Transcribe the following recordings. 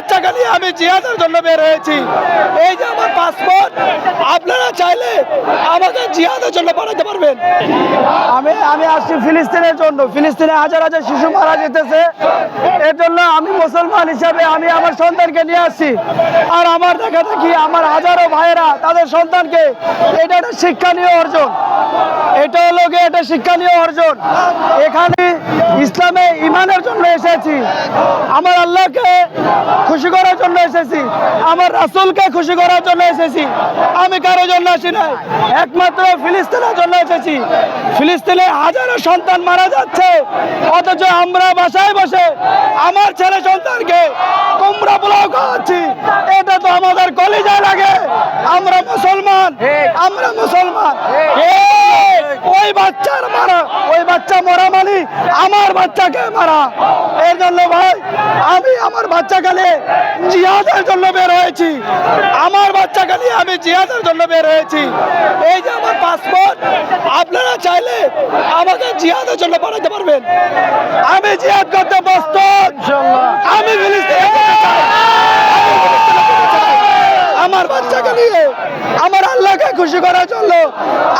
বাচ্চাকে নিয়ে আমি জিহাদের জন্য বের হয়েছি। এই যে আমার পাসপোর্ট আপনারা চাইলে আমাকে জিহাদের জন্য পাঠাতে পারবেন। আমি আমি আসছি ফিলিস্তিনের জন্য। ফিলিস্তিনে হাজার হাজার শিশু মারা যেতেছে। এর জন্য আমি মুসলমান হিসাবে আমি আমার সন্তানকে নিয়ে আসছি। আর আমার দেখা দেখি আমার হাজারো ভাইয়েরা তাদের সন্তানকে এটা একটা শিক্ষণীয় অর্জন। এটা হলো গিয়ে এটা শিক্ষণীয় অর্জন। এখানে ইসলামে ইমানের জন্য এসেছি। আমার আল্লাহকে খুশি করার জন্য এসেছি। আমার রাসুলকে খুশি করার জন্য এসেছি। আমি কারোর জন্য আসি নাই। একমাত্র ফিলিস্তিনের জন্য এসেছি। ফিলিস্তিনে হাজারো সন্তান মারা যাচ্ছে। অথচ আমরা বাসায় বসে আমার ছেলে সন্তানকে কুমড়া পোলাও খাওয়াচ্ছি। এটা তো আমাদের কলিজায় লাগে। আমরা মুসলমান। আমরা মুসলমান। ওই বাচ্চার মারা ওই বাচ্চা মরা মানে আমার বাচ্চাকে মারা। এর জন্য ভাই আমার বাচ্চা গেলে জিহাদের জন্য বের হয়েছি। আমার বাচ্চা গেলে আমি জিহাদের জন্য বের হয়েছি। এই যে আমার পাসপোর্ট আপনারা চাইলে আমাকে জিহাদের জন্য পাঠাতে পারবেন। আমি জিহাদ করতে আমি ফিলিস্তিনে যেতে চাই। আমি ফিলিস্তিনে যেতে চাই। আমার বাচ্চাকে নিয়ে আমার আল্লাহকে খুশি করার জন্য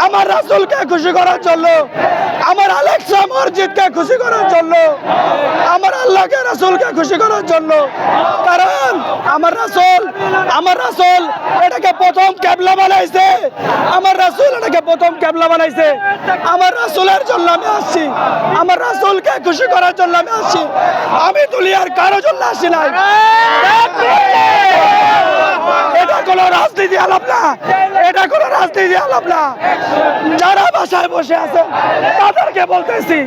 আমার রাসূলকে খুশি করার জন্য আমার আলেক্সা মসজিদকে খুশি করার জন্য আমার আল্লাহকে রাসূলকে খুশি করার জন্য। কারণ আমার রাসূল আমার রাসূল এটাকে প্রথম ক্যাবলা বানাইছে। আমার রাসূল এটাকে প্রথম ক্যাবলা বানাইছে। আমার রাসূলের জন্য আমি আসছি। আমার রাসূলকে খুশি করার জন্য আমি আসছি। আমি দুলিয়ার কারও জন্য আসি নাই। এটা কোনো রাজনীতি আলাপ না। এটা কোনো রাজনীতি আলাপ না যারা বাসায় বসে আছেন তাদেরকে বলতেছি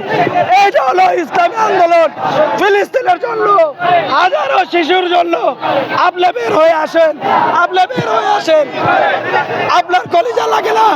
এইটা হলো ইসলামী আন্দোলন ফিলিস্তিনের জন্য হাজারো শিশুর জন্য আপনি বের হয়ে আসেন আপনি বের হয়ে আসেন আপনার কলিজা লাগে না